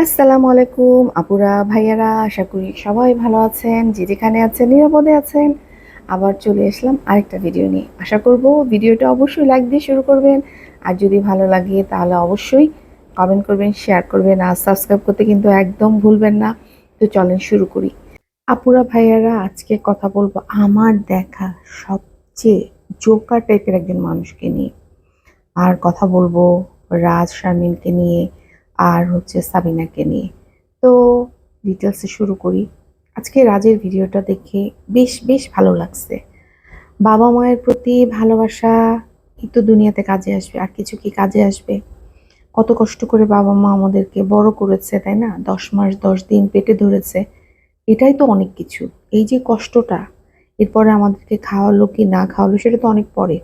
আসসালামু আলাইকুম আপুরা, ভাইয়ারা, আশা করি সবাই ভালো আছেন, যে যেখানে আছেন, নিরাপদে আছেন। আবার চলে আসলাম আরেকটা ভিডিও নিয়ে। আশা করব ভিডিওটা অবশ্যই লাইক দিয়ে শুরু করবেন। আর যদি ভালো লাগে তাহলে অবশ্যই কমেন্ট করবেন শেয়ার করবেন, আর সাবস্ক্রাইব করতে কিন্তু একদম ভুলবেন না। তো চলেন শুরু করি। আপুরা, ভাইয়ারা, আজকে কথা বলব আমার দেখা সবচেয়ে জোকার টাইপের একজন মানুষকে নিয়ে। আর কথা বলব রাজ শারমিনকে নিয়ে। আর হচ্ছে সাবিনাকে নিয়ে। তো ডিটেলসে শুরু করি। আজকে রাজের ভিডিওটা দেখে বেশ বেশ ভালো লাগছে। বাবা মায়ের প্রতি ভালোবাসা তো দুনিয়াতে কাজে আসবে, আর কিছু কি কাজে আসবে? কত কষ্ট করে বাবা মা আমাদেরকে বড় করেছে, তাই না? দশ মাস, দশ দিন পেটে ধরেছে। এটাই তো অনেক কিছু। এই যে কষ্টটা, এরপরে আমাদেরকে খাওয়ালো কি না খাওয়ালো, সেটা তো অনেক পরে।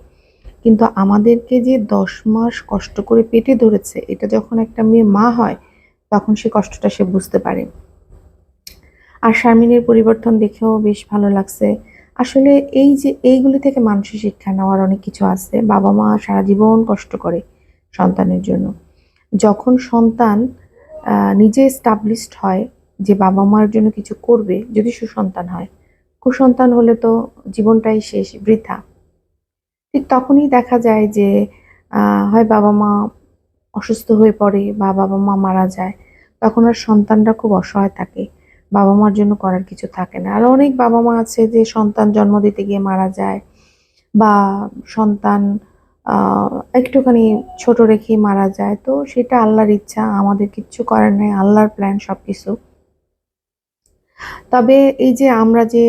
কিন্তু আমাদেরকে যে দশ মাস কষ্ট করে পেটে ধরেছে, এটা যখন একটা মেয়ে মা হয়, তখন সে কষ্টটা সে বুঝতে পারে। আর শারমিনের পরিবর্তন দেখেও বেশ ভালো লাগছে। আসলে এই যে এইগুলি থেকে মানুষের শিক্ষা নেওয়ার অনেক কিছু আছে। বাবা মা সারা জীবন কষ্ট করে সন্তানের জন্য। যখন সন্তান নিজে এস্টাবলিশড হয় যে বাবা মার জন্য কিছু করবে, যদি সুসন্তান হয়, কুসন্তান হলে তো জীবনটাই শেষ, বৃথা। ঠিক তখনই দেখা যায় যে হয় বাবা মা অসুস্থ হয়ে পড়ে বা বাবা মা মারা যায়, তখন আর সন্তানরা খুব অসহায় থাকে। বাবা মার জন্য করার কিছু থাকে না। আর অনেক বাবা মা আছে যে সন্তান জন্ম দিতে গিয়ে মারা যায় বা সন্তান একটুখানি ছোট রেখে মারা যায়। তো সেটা আল্লাহর ইচ্ছা, আমাদের কিচ্ছু করার নেই, আল্লাহর প্ল্যান সব কিছু তবে এই যে আমরা যে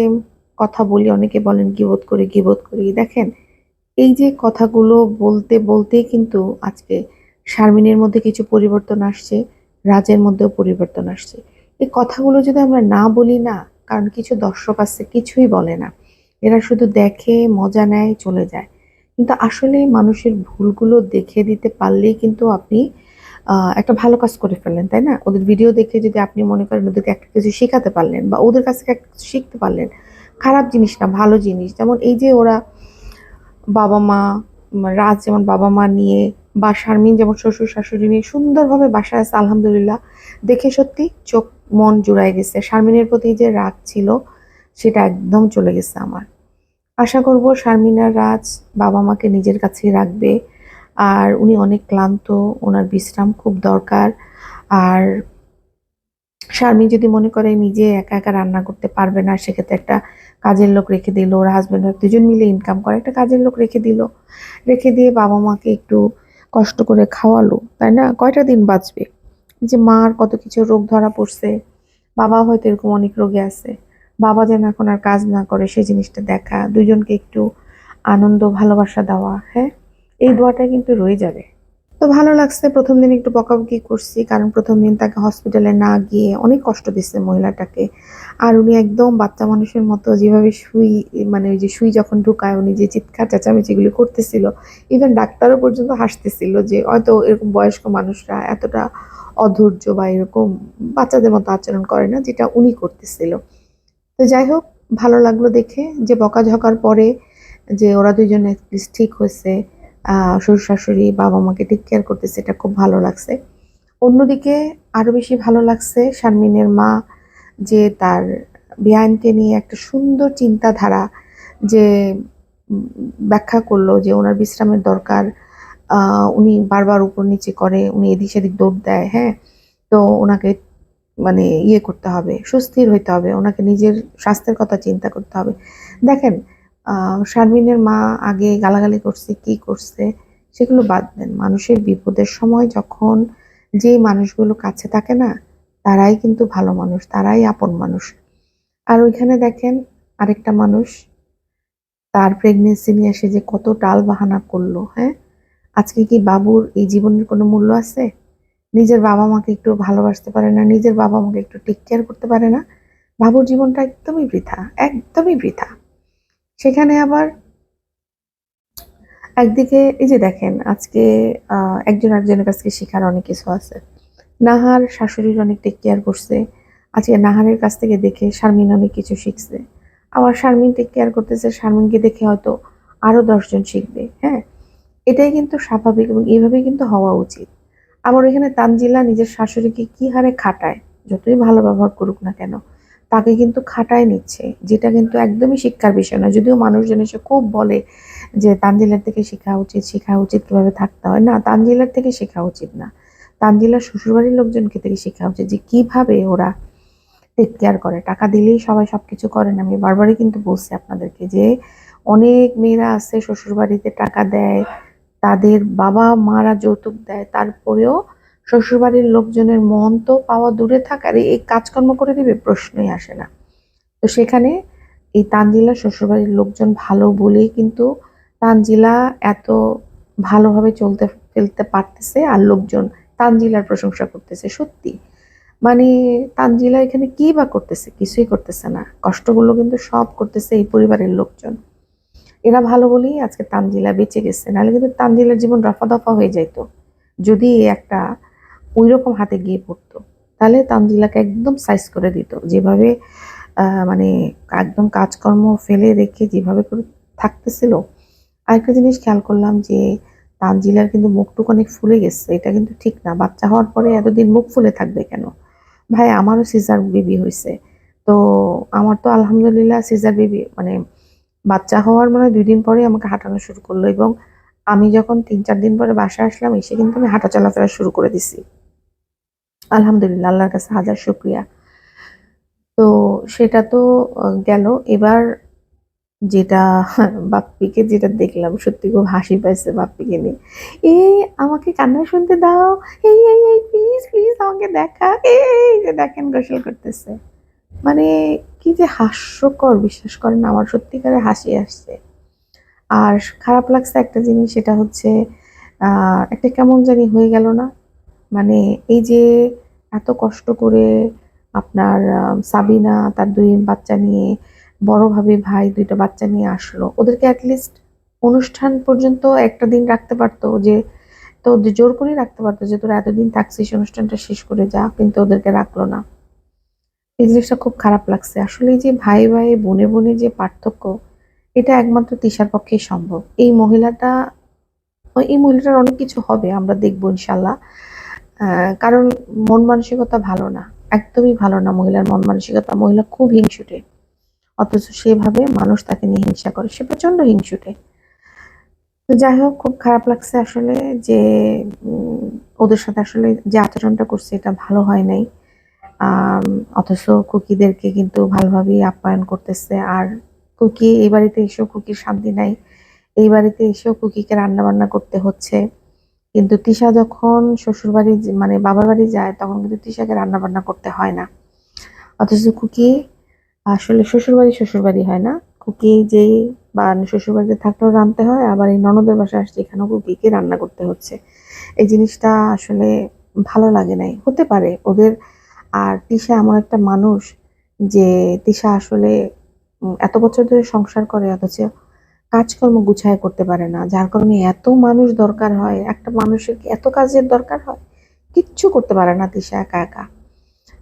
কথা বলি, অনেকে বলেন গিবোধ করি গিবোধ করি, দেখেন এই যে কথাগুলো বলতে, বলতেই কিন্তু আজকে শারমিনের মধ্যে কিছু পরিবর্তন আসছে, রাজের মধ্যেও পরিবর্তন আসছে। এই কথাগুলো যদি আমরা না বলি না, কারণ কিছু দর্শক আছে কিছুই বলে না, এরা শুধু দেখে, মজা নেয়, চলে যায়। কিন্তু আসলে মানুষের ভুলগুলো দেখে দিতে পারলেই কিন্তু আপনি একটা ভালো কাজ করে ফেললেন, তাই না? ওদের ভিডিও দেখে যদি আপনি মনে করেন ওদেরকে একটা কিছু শেখাতে পারলেন বা ওদের কাছ থেকে একটা কিছু শিখতে পারলেন, খারাপ জিনিস না, ভালো জিনিস। যেমন এই যে ওরা বাবা মা রাজ যেমন বাবা মা নিয়ে বা শারমিন যেমন শ্বশুর, শাশুড়ি নিয়ে সুন্দরভাবে বাসায় আছে, আলহামদুলিল্লাহ। দেখে সত্যি চোখ, মন জুড়াই গেছে। শারমিনের প্রতি যে রাগ ছিল, সেটা একদম চলে গেছে আমার। আশা করব শারমিন আর রাজ বাবা মাকে নিজের কাছেই রাখবে। আর উনি অনেক ক্লান্ত, ওনার বিশ্রাম খুব দরকার। আর শারমিন যদি মনে করে নিজে একা একা রান্না করতে পারবে না, সেক্ষেত্রে একটা কাজের লোক রেখে দিল, ওর হাজব্যান্ড ওয়াইফ দুজন মিলে ইনকাম করে, একটা কাজের লোক রেখে দিল। রেখে দিয়ে বাবা মাকে একটু কষ্ট করে খাওয়ালো, তাই না? কয়টা দিন বাঁচবে? যে মার কত কিছু রোগ ধরা পড়ছে বাবা হয়তো এরকম অনেক রোগে আছে। বাবা যেন এখন আর কাজ না করে, সেই জিনিসটা দেখা, দুজনকে একটু আনন্দ, ভালোবাসা দেওয়া হ্যাঁ? এই দোয়াটা কিন্তু রয়ে যাবে। তো ভালো লাগছে। প্রথম দিন একটু বকাবকি করছি, কারণ প্রথম দিন তাকে হসপিটালে না গিয়ে অনেক কষ্ট দিচ্ছে মহিলাটাকে। আর উনি একদম বাচ্চা মানুষের মতো যেভাবে শুই মানে ওই যে শুই যখন ঢুকায়, উনি যে চিৎকার চেঁচামেচিগুলি করতেছিল ইভেন ডাক্তারও পর্যন্ত হাসতেছিল যে হয়তো এরকম বয়স্ক মানুষরা এতটা অধৈর্য বা এরকম বাচ্চাদের মতো আচরণ করে না যেটা উনি করতেছিল। তো যাই হোক, ভালো লাগল দেখে যে বকাঝকার পরে যে ওরা দুইজন ঠিক হয়েছে। শ্বশুর শাশুড়ি বাবা মাকে টেক কেয়ার করতেছে, এটা খুব ভালো লাগছে। অন্যদিকে আরও বেশি ভালো লাগছে শারমিনের মা, যে তার বিয়ানকে নিয়ে একটা সুন্দর চিন্তাধারা যে ব্যাখ্যা করল যে ওনার বিশ্রামের দরকার উনি বারবার উপর নিচে করে, উনি এদিক সেদিক দৌড় দেয় হ্যাঁ? তো ওনাকে মানে ইয়ে করতে হবে, সুস্থির হইতে হবে, ওনাকে নিজের স্বাস্থ্যের কথা চিন্তা করতে হবে। দেখেন শারমিনের মা আগে গালাগালি করছে, কি করছে, সেগুলো বাদ দেন। মানুষের বিপদের সময় যখন যে মানুষগুলো কাছে থাকে না, তারাই কিন্তু ভালো মানুষ, তারাই আপন মানুষ। আর ওইখানে দেখেন আরেকটা মানুষ, তার প্রেগনেন্সি নিয়ে এসে যে কত টাল বাহানা করল হ্যাঁ? আজকে কি বাবুর এই জীবনের কোনো মূল্য আছে? নিজের বাবা মাকে একটু ভালোবাসতে পারে না, নিজের বাবা মাকে একটু টেক কেয়ার করতে পারে না? বাবুর জীবনটা একদমই বৃথা একদমই বৃথা। সেখানে আবার একদিকে, এই যে দেখেন, আজকে একজন একজনের কাছ থেকে শেখার অনেক কিছু আছে। নাহার শাশুড়ির অনেক টেক কেয়ার করছে। আজকে নাহারের কাছ থেকে দেখে শারমিন অনেক কিছু শিখছে। আবার শারমিন টেক কেয়ার করতেছে, শারমিনকে দেখে হয়তো আরও দশজন শিখবে হ্যাঁ? এটাই কিন্তু স্বাভাবিক এবং এইভাবেই কিন্তু হওয়া উচিত। আবার এখানে তানজিলা নিজের শাশুড়িকে কি হারে খাটায়, যতই ভালো ব্যবহার করুক না কেন তাকে কিন্তু খাটায় নিচ্ছে, যেটা কিন্তু একদমই শিক্ষার বিষয় না যদিও মানুষজন এসে খুব বলে যে তানজিলার থেকে শেখা উচিত শেখা উচিত কীভাবে থাকতে হয়। না, তানজিলার থেকে শেখা উচিত না। তানজিলার শ্বশুরবাড়ির লোকজনকে থেকে শেখা উচিত যে কীভাবে ওরা টেক কেয়ার করে। টাকা দিলেই সবাই সবকিছু করে না। আমি বারবারই কিন্তু বলছি আপনাদেরকে যে অনেক মেয়েরা আছে শ্বশুরবাড়িতে টাকা দেয়, তাদের বাবা মারা যৌতুক দেয়, তারপরেও শ্বশুরবাড়ির লোকজনের মন তো পাওয়া দূরে থাকার এই কাজকর্ম করে দিবে, প্রশ্নই আসে না। তো সেখানে এই তানজিলা শ্বশুরবাড়ির লোকজন ভালো বলেই কিন্তু তানজিলা এত ভালোভাবে চলতে ফেলতে পারতেছে আর লোকজন তানজিলার প্রশংসা করতেছে, সত্যি। মানে তানজিলা এখানে কি বা করতেছে কিছুই করতেছে না। কষ্টগুলো কিন্তু সব করতেছে এই পরিবারের লোকজন। এরা ভালো বলেই আজকে তানজিলা বেঁচে গেছে, নাহলে কিন্তু তানজিলার জীবন রফা দফা হয়ে যাইতো। যদি একটা ওই রকম হাতে গিয়ে পড়তো। তাহলে তানজিলাকে একদম সাইজ করে দিত। যেভাবে মানে একদম কাজকর্ম ফেলে রেখে যেভাবে করে থাকতেছিল। আরেকটা জিনিস খেয়াল করলাম যে, তানজিলার কিন্তু মুখটুকু অনেক ফুলে গেছে। এটা কিন্তু ঠিক না। বাচ্চা হওয়ার পরে এতদিন মুখ ফুলে থাকবে কেন? ভাই, আমারও সিজার বেবি হয়েছে। তো আমার তো আলহামদুলিল্লাহ সিজার বেবি মানে বাচ্চা হওয়ার মানে দুই দিন পরে আমাকে হাঁটানো শুরু করল এবং আমি যখন তিন চার দিন পরে বাসায় আসলাম, এসে কিন্তু আমি হাঁটা চলাফেরা শুরু করে দিছি। আলহামদুলিল্লাহ, আল্লাহর কাছে হাজার শুক্রিয়া। তো সেটা তো গেল। এবার যেটা বাপ্পিকে যেটা দেখলাম, সত্যি খুব হাসি পাইছে বাপ্পিকে নিয়ে। এই আমাকে কান্না শুনতে দাও। এই এই এই প্লিজ প্লিজ আমাকে দেখা। এই যে দেখেন গোসল করতেছে। মানে কি যে হাস্যকর, বিশ্বাস করেন আমার সত্যিকারে হাসি আসছে। আর খারাপ লাগছে একটা জিনিস, সেটা হচ্ছে একটা কেমন জানি হয়ে গেল না। মানে এই যে এত কষ্ট করে আপনার সাবিনা, তার দুই বাচ্চা নিয়ে বড়ভাবে ভাই দুইটা বাচ্চা নিয়ে আসলো। ওদেরকে অ্যাটলিস্ট অনুষ্ঠান পর্যন্ত একটা দিন রাখতে পারতো যে, তো জোর করে রাখতে পারতো যে, তোরা এতদিন থাকছিস, অনুষ্ঠানটা শেষ করে যা, কিন্তু ওদেরকে রাখল না। এই জিনিসটা খুব খারাপ লাগছে। আসলে যে ভাই ভাই, বনে বনে যে পার্থক্য, এটা একমাত্র তিশার পক্ষেই সম্ভব। এই মহিলাটা, এই মহিলাটার অনেক কিছু হবে, আমরা দেখব ইনশাল্লাহ। কারণ মন মানসিকতা ভালো না, একদমই ভালো না মহিলার মন মানসিকতা। মহিলা খুব হিংসুটে, অথচ সেভাবে মানুষ তাকে নিয়ে হিংসা করে, সে প্রচণ্ড হিংসুটে। তো যাই হোক, খুব খারাপ লাগছে আসলে যে ওদের সাথে আসলে যে আচরণটা করছে এটা ভালো হয় নাই। অথচ কুকিদেরকে কিন্তু ভালোভাবেই আপ্যায়ন করতেছে। আর কুকি, এই বাড়িতে এসেও কুকির শান্তি নাই, এই বাড়িতে এসেও কুকিকে রান্না বান্না করতে হচ্ছে। কিন্তু তিশা যখন শ্বশুর বাড়ি মানে বাবার বাড়ি যায়, তখন কিন্তু তিশাকে রান্না বান্না করতে হয় না। অথচ কুকি আসলে শ্বশুর বাড়ি শ্বশুর বাড়ি হয় না। কুকি যেই বা শ্বশুর বাড়িতে থাকলেও রাঁধতে হয়, আবার এই ননদের বাসায় আসছে, এখানেও কুকিকে রান্না করতে হচ্ছে। এই জিনিসটা আসলে ভালো লাগে নাই। হতে পারে ওদের, আর তিশা এমন একটা মানুষ যে তিশা আসলে এত বছর ধরে সংসার করে, অথচ কাজকর্ম গুছায় করতে পারে না, যার কারণে এত মানুষ দরকার হয়, একটা মানুষের এত কাজের দরকার হয়? কিচ্ছু করতে পারে না তিশা একা একা।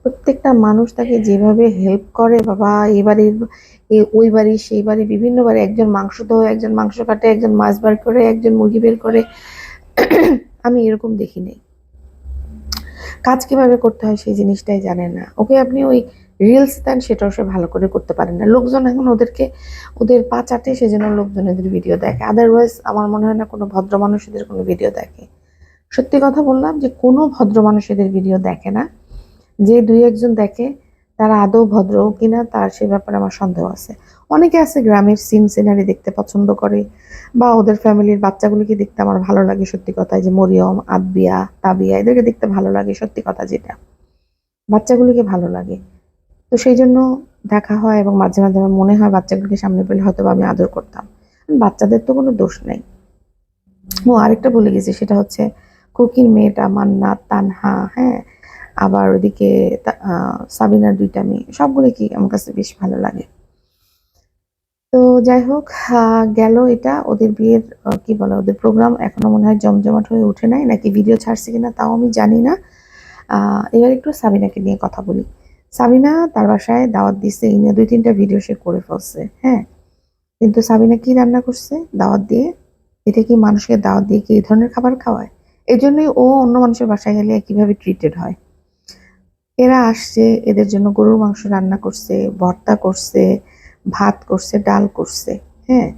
প্রত্যেকটা মানুষ তাকে যেভাবে হেল্প করে, বাবা এই বাড়ির, এ- ওই বাড়ি, সেই বাড়ি, বিভিন্ন বাড়ি, একজন মাংস ধোয়, একজন মাংস কাটে, একজন মাছ বার করে, একজন মুরগি বের করে, আমি এরকম দেখি নাই কাজ কীভাবে করতে হয় সেই জিনিসটাই জানে না। ওকে আপনি ওই রিলস দেন, সেটাও সে ভালো করে করতে পারে না। লোকজন এখন ওদেরকে, ওদের পা চাটে সেজন্য লোকজন এদের ভিডিও দেখে। আদারওয়াইজ আমার মনে হয় না কোনো ভদ্র মানুষ এদের কোনো ভিডিও দেখে। সত্যি কথা বললাম যে কোনো ভদ্র মানুষ এদের ভিডিও দেখে না। যে দুই একজন দেখে তারা আদৌ ভদ্র কিনা তার সে ব্যাপারে আমার সন্দেহ আছে। অনেকে আছে গ্রামের সিন সিনারি দেখতে পছন্দ করে বা ওদের ফ্যামিলির বাচ্চাগুলিকে দেখতে আমার ভালো লাগে সত্যি কথা যে মরিয়ম, আব্বিয়া, তাবিয়া, এদেরকে দেখতে ভালো লাগে সত্যি কথা যেটা। বাচ্চাগুলিকে ভালো লাগে। তো সেই জন্য দেখা হয় এবং মাঝে মাঝে আমার মনে হয় বাচ্চাগুলিকে সামনে পেলে হয়তো আমি আদর করতাম। বাচ্চাদের তো কোনো দোষ নেই। ও আরেকটা বলে গেছি, সেটা হচ্ছে, কুকির মেয়েটা মান্না, তানহা হ্যাঁ আবার ওদিকে সাবিনার দুইটা মেয়ে সবগুলো কি আমার কাছে বেশ ভালো লাগে। তো যাই হোক গেল এটা, ওদের বিয়ের কি বলে, ওদের প্রোগ্রাম এখনও মনে হয় জমজমাট হয়ে ওঠে নাই, নাকি ভিডিও ছাড়ছে কিনা তাও আমি জানি না। এবার একটু সাবিনাকে নিয়ে কথা বলি। সাবিনা তার বাসায় দাওয়াত দিচ্ছে এই দুই তিনটা ভিডিও সে করে ফেলছে হ্যাঁ। কিন্তু সাবিনা কি রান্না করছে? দাওয়াত দিয়ে? এটা কি মানুষকে দাওয়াত দিয়ে কি এই ধরনের খাবার খাওয়ায়? এই জন্যই ও অন্য মানুষের বাসায় গেলে কীভাবে ট্রিটেড হয়? এরা আসছে, এদের জন্য গরুর মাংস রান্না করছে, ভর্তা করছে, ভাত করছে, ডাল করছে হ্যাঁ?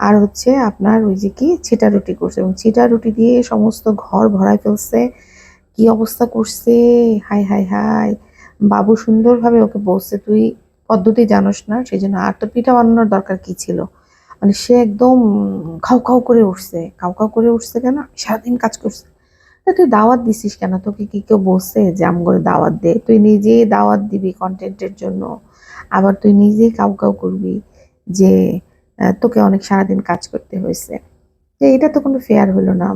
আর হচ্ছে আপনার ওই যে কি, ছিটা রুটি করছে এবং ছিটা রুটি দিয়ে সমস্ত ঘর ভরায় ফেলছে। কি অবস্থা করছে? Hi hi hi. বাবু সুন্দরভাবে ওকে বলছে, তুই পদ্ধতি জানোস না সেই জন্য আর তো পিঠা বানানোর দরকার কি ছিল? মানে সে একদম খাও খাও করে উঠছে। খাও খাও করে উঠছে কেন? সারাদিন কাজ করছে। তা তুই দাওয়াত দিছিস কেন? তোকে কি কেউ বসছে যে আম করে দাওয়াত দে? তুই নিজেই দাওয়াত দিবি কন্টেন্টের জন্য। আবার তুই নিজেই কাউ কাউ করবি যে তোকে অনেক সারাদিন কাজ করতে হয়েছে। যে এটা তো কোনো ফেয়ার হলো না।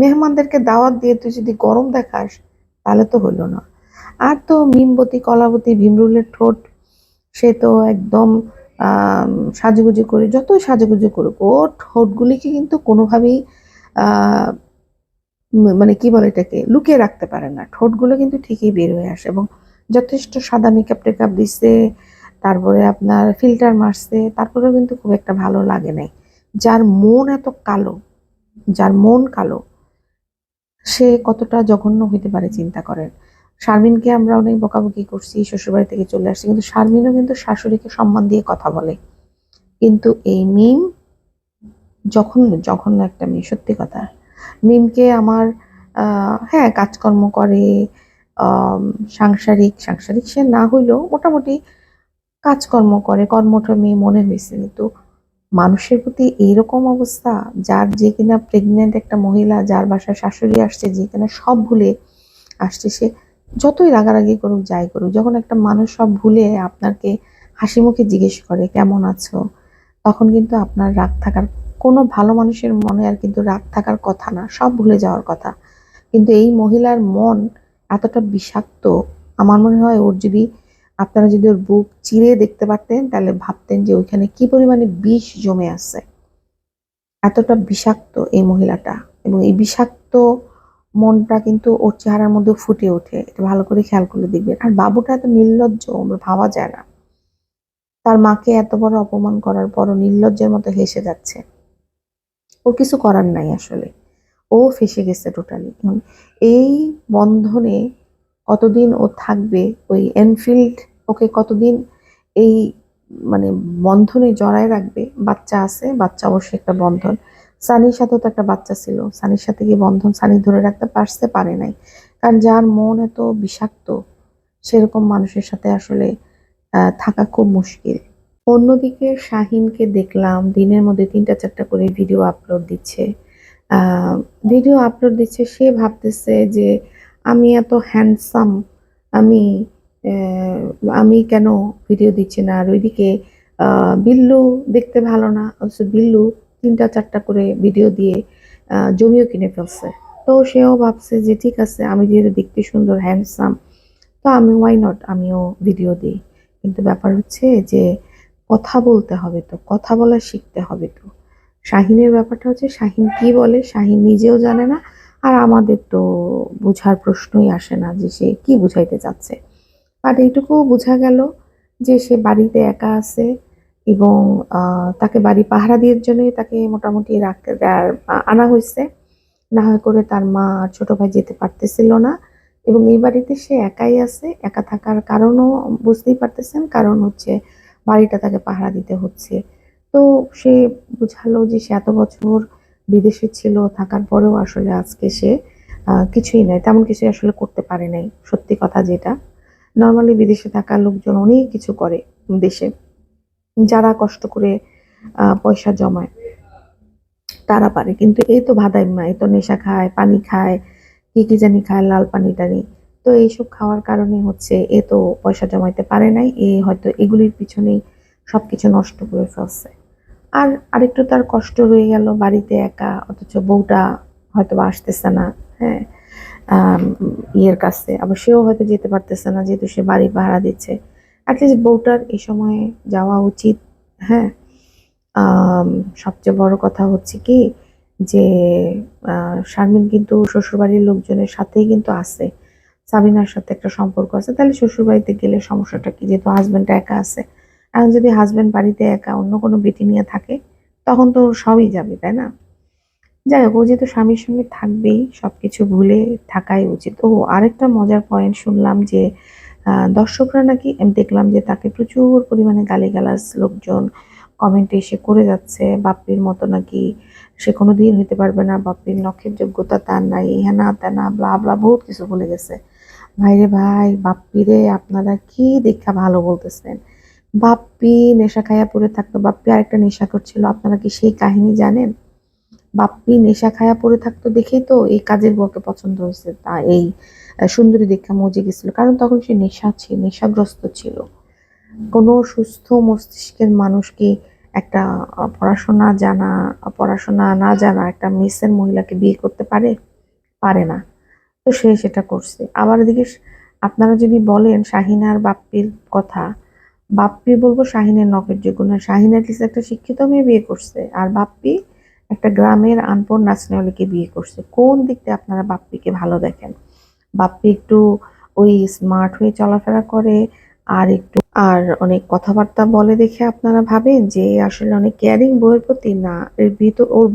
মেহমানদেরকে দাওয়াত দিয়ে তুই যদি গরম দেখাস, তাহলে তো হলো না। আর তো মিমবতী, কলাবতী, ভীমরুলের ঠোঁট, সে তো একদম সাজুগুজু করে, যতই সাজুগুজু করুক, ও ঠোঁটগুলিকে কিন্তু কোনোভাবেই মানে কি বলে এটাকে? লুকিয়ে রাখতে পারে না। ঠোঁটগুলো কিন্তু ঠিকই বের হয়ে আসে এবং যথেষ্ট সাদা মেকআপ টেকআপ দিচ্ছে তারপরে আপনার ফিল্টার মারছে, তারপরেও কিন্তু খুব একটা ভালো লাগে নাই। যার মন এত কালো, যার মন কালো, সে কতটা জঘন্য হইতে পারে চিন্তা করেন। শারমিনকে আমরা অনেক বকাবকি করছি, শ্বশুরবাড়ি থেকে চলে আসছি, কিন্তু শারমিনও কিন্তু শাশুড়িকে সম্মান দিয়ে কথা বলে। কিন্তু এই মিম যখন জঘন্য একটা মেয়ে সত্যি কথা। মিমকে আমার হ্যাঁ কাজকর্ম করে সাংসারিক সাংসারিক সে না হইলেও মোটামুটি কাজকর্ম করে কর্মঠ মেয়ে মনে হয়েছে কিন্তু মানুষের প্রতি এইরকম অবস্থা, যার যে কিনা প্রেগনেন্ট একটা মহিলা, যার বাসায় শাশুড়ি আসছে, যে কিনা সব ভুলে আসছে, সে যতই রাগারাগি করুক, যাই করুক, যখন একটা মানুষ সব ভুলে আপনাকে হাসি মুখে জিজ্ঞেস করে, কেমন আছো? তখন কিন্তু আপনার রাগ থাকার কোনো ভালো মানুষের মনে আর কিন্তু রাগ থাকার কথা না, সব ভুলে যাওয়ার কথা। কিন্তু এই মহিলার মন এতটা বিষাক্ত, আমার মনে হয় ওর যদি আপনারা যদি ওর বুক চিরে দেখতে পারতেন, তাহলে ভাবতেন যে ওইখানে কি পরিমাণে বিষ জমে আছে। এতটা বিষাক্ত এই মহিলাটা এবং এই বিষাক্ত মনটা কিন্তু ওর চেহারার মধ্যে ফুটে ওঠে। এটা ভালো করে খেয়াল করে দেখবেন। আর বাবুটা এত নির্লজ্জ, আমরা ভাবা যায় না। তার মাকে এত বড় অপমান করার পরও নির্লজ্জের মতো হেসে যাচ্ছে। ওর কিছু করার নাই আসলে। ও ফেসে গেছে টোটালি এই বন্ধনে কতদিন ও থাকবে, ওই এনফিল্ড ওকে কতদিন এই মানে বন্ধনে জড়ায় রাখবে? বাচ্চা আছে, বাচ্চা অবশ্যই একটা বন্ধন। সানির সাথেও তো একটা বাচ্চা ছিল। সানির সাথে কি বন্ধন সানি ধরে রাখতে পারছে, পারে নাই। কারণ যার মন এত বিষাক্ত, সেরকম মানুষের সাথে আসলে থাকা খুব মুশকিল। অন্যদিকে শাহিনকে দেখলাম, দিনের মধ্যে তিনটা চারটা করে ভিডিও আপলোড দিচ্ছে। ভিডিও আপলোড দিচ্ছে, সে ভাবতেছে যে আমি এত হ্যান্ডসাম আমি আমি কেন ভিডিও দিচ্ছি না? আর ওইদিকে বিল্লু দেখতে ভালো না, অথচ বিল্লু তিনটা চারটা করে ভিডিও দিয়ে জমিও কিনে ফেলছে। তো সেও ভাবছে যে ঠিক আছে, আমি যেহেতু দেখতে সুন্দর হ্যান্ডসাম তো আমি ওয়াই নট আমিও ভিডিও দিই? কিন্তু ব্যাপার হচ্ছে যে কথা বলতে হবে তো, কথা বলা শিখতে হবে তো। শাহিনের ব্যাপারটা হচ্ছে, শাহিন কি বলে, শাহিন নিজেও জানে না, আর আমাদের তো বোঝার প্রশ্নই আসে না যে সে কি বুঝাইতে চাচ্ছে। আর এইটুকু বোঝা গেল যে সে বাড়িতে একা আছে এবং তাকে বাড়ি পাহারা দেওয়ার জন্যই তাকে মোটামুটি রাখতে আনা হয়েছে। না হয় করে তার মা আর ছোট ভাই যেতে পারতেছিল না এবং এই বাড়িতে সে একাই আছে, একা থাকার কারণও বুঝতেই পারতেছেন। কারণ হচ্ছে বাড়িটা তাকে পাহারা দিতে হচ্ছে। তো সে বুঝালো যে সে এত বছর বিদেশে ছিল, থাকার পরেও আসলে আজকে সে কিছুই নাই, তেমন কিছু আসলে করতে পারে নাই, সত্যি কথা যেটা। নর্মালি বিদেশে থাকা লোকজন অনেক কিছু করে দেশে, যারা কষ্ট করে পয়সা জমায়, তারা পারে। কিন্তু এই তো ভাদাইম্মা এই তো নেশা খায়, পানি খায়, কি কি জানি খায়, লাল পানি টানি। তো এইসব খাওয়ার কারণে হচ্ছে এ তো পয়সা জমাইতে পারে নাই, এ হয়তো এগুলির পিছনেই সবকিছু নষ্ট করে ফেলছে। আর আরেকটু তার কষ্ট রয়ে গেল বাড়িতে একা, অথচ বউটা হয়তো বা আসতেছে না হ্যাঁ ইয়ের কাছে, আবার সেও হয়তো যেতে পারতেছে না যেহেতু সে বাড়ি ভাড়া দিচ্ছে। অ্যাটলিস্ট বউটার এই সময়ে যাওয়া উচিত হ্যাঁ। সবচেয়ে বড় কথা হচ্ছে কি যে শারমিন কিন্তু শ্বশুরবাড়ির লোকজনের সাথেই কিন্তু আছে। সাবিনার সাথে একটা সম্পর্ক আছে, তাহলে শ্বশুরবাড়িতে গেলে সমস্যাটা কি? যেহেতু হাজবেন্ড একা আছে। এখন যদি হাজবেন্ড বাড়িতে একা অন্য কোনো বেটি নিয়ে থাকে, তখন তো সবই যাবে, তাই না? যাই হোক, ও যেহেতু স্বামীর সঙ্গে থাকবেই, সবকিছু ভুলে থাকাই উচিত। ও আরেকটা মজার পয়েন্ট শুনলাম যে দর্শকরা নাকি, আমি দেখলাম যে তাকে প্রচুর পরিমাণে গালিগালাজ লোকজন কমেন্টে এসে করে যাচ্ছে বাপ্পির মতো নাকি সে কোনো দিন হইতে পারবে না বাপ্পির নখের যোগ্যতা তার নাই, হেনা তেনা ব্লা ব্লা বহুত কিছু বলে গেছে। ভাইরে ভাই, বাপ্পি রে, আপনারা কি দীক্ষা ভালো বলতেছেন? বাপ্পি নেশা খায়া পড়ে থাকতো। বাপ্পি আরেকটা নেশা করছিল। আপনারা কি সেই কাহিনী জানেন? বাপ্পি নেশা খায়া পড়ে থাকতো দেখেই তো এই কাজের বউকে পছন্দ হয়েছে। তা এই সুন্দরী দীক্ষা মজে গেছিল। কারণ তখন সে নেশা ছিল নেশাগ্রস্ত ছিল। কোনো সুস্থ মস্তিষ্কের মানুষকে একটা পড়াশোনা জানা, পড়াশোনা না জানা একটা মেসের মহিলাকে বিয়ে করতে পারে? পারে না। তো সে সেটা করছে। আবার এদিকে আপনারা যদি বলেন শাহিনার বাপ্পির কথা, বাপ্পি বলব শাহিনের নকের যোগ্য না শাহিনা কিছু একটা শিক্ষিত মেয়ে বিয়ে করছে আর বাপ্পি একটা গ্রামের আনপর নাচনেওয়ালিকে বিয়ে করছে। কোন দিক আপনারা বাপ্পিকে ভালো দেখেন? বাপ্পি একটু ওই স্মার্ট হয়ে চলাফেরা করে আর একটু, আর অনেক কথাবার্তা বলে দেখে আপনারা ভাবেন যে আসলে অনেক কেয়ারিং বইয়ের প্রতি না, এর ভিতর ওর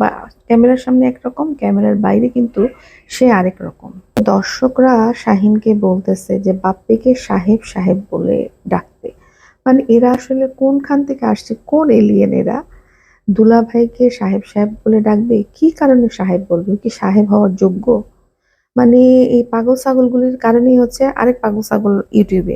ক্যামেরার সামনে একরকম, ক্যামেরার বাইরে কিন্তু সে আরেক রকম। দর্শকরা শাহিনকে বলতেছে যে, বাপ্পিকে সাহেব সাহেব বলে ডাকতে। মানে এরা আসলে কোনখান থেকে আসছে, কোন এলিয়েন এরা? দুলা ভাইকে সাহেব সাহেব বলে ডাকবে? কি কারণে সাহেব বলবে? কি সাহেব হওয়ার যোগ্য? মানে এই পাগল ছাগলগুলির কারণেই হচ্ছে আরেক পাগল ছাগল ইউটিউবে।